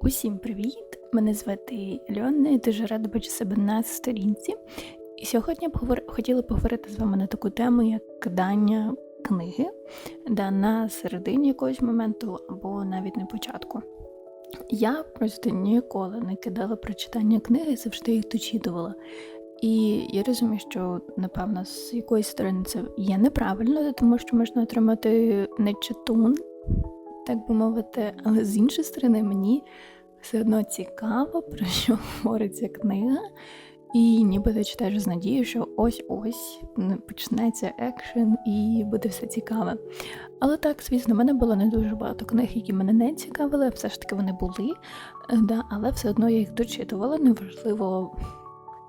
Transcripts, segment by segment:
Усім привіт! Мене звати Льона, і дуже рада бачити себе на сторінці. І сьогодні я поговор... хотіла поговорити з вами на таку тему, як кидання книги да, на середині якогось моменту або навіть на початку. Я просто ніколи не кидала прочитання книги, завжди їх дочитувала. І я розумію, що напевно з якоїсь сторони це є неправильно, тому що можна отримати нечитун, так би мовити, але з іншої сторони, мені все одно цікаво, про що говориться книга. І ніби ти читаєш з надією, що ось-ось почнеться екшен і буде все цікаве. Але так, звісно, в мене було не дуже багато книг, які мене не цікавили, все ж таки вони були, е, да, але все одно я їх дочитувала, неважливо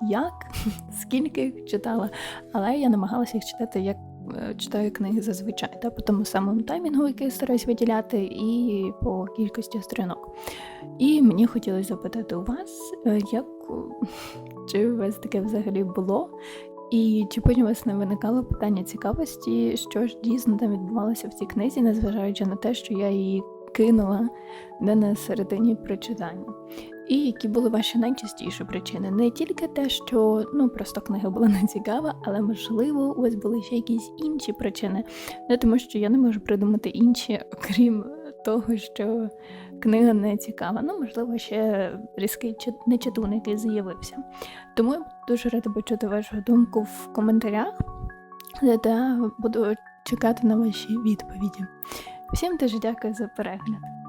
як, скільки їх читала, але я намагалася їх читати як читаю книги зазвичай, та, по тому самому таймінгу, який я стараюсь виділяти, і по кількості сторінок. І мені хотілося запитати у вас, е, як е, чи у вас таке взагалі було? І чи потім у вас не виникало питання цікавості, що ж дійсно там відбувалося в цій книзі, незважаючи на те, що я її кинула не на середині прочитання? І які були ваші найчастіші причини? Не тільки те, що ну просто книга була не цікава, але можливо у вас були ще якісь інші причини. Не тому, що я не можу придумати інші, окрім того, що книга не цікава. Ну, можливо, ще різкий нечитун, який з'явився. Тому я дуже рада почути вашу думку в коментарях, де буду чекати на ваші відповіді. Всім дуже дякую за перегляд.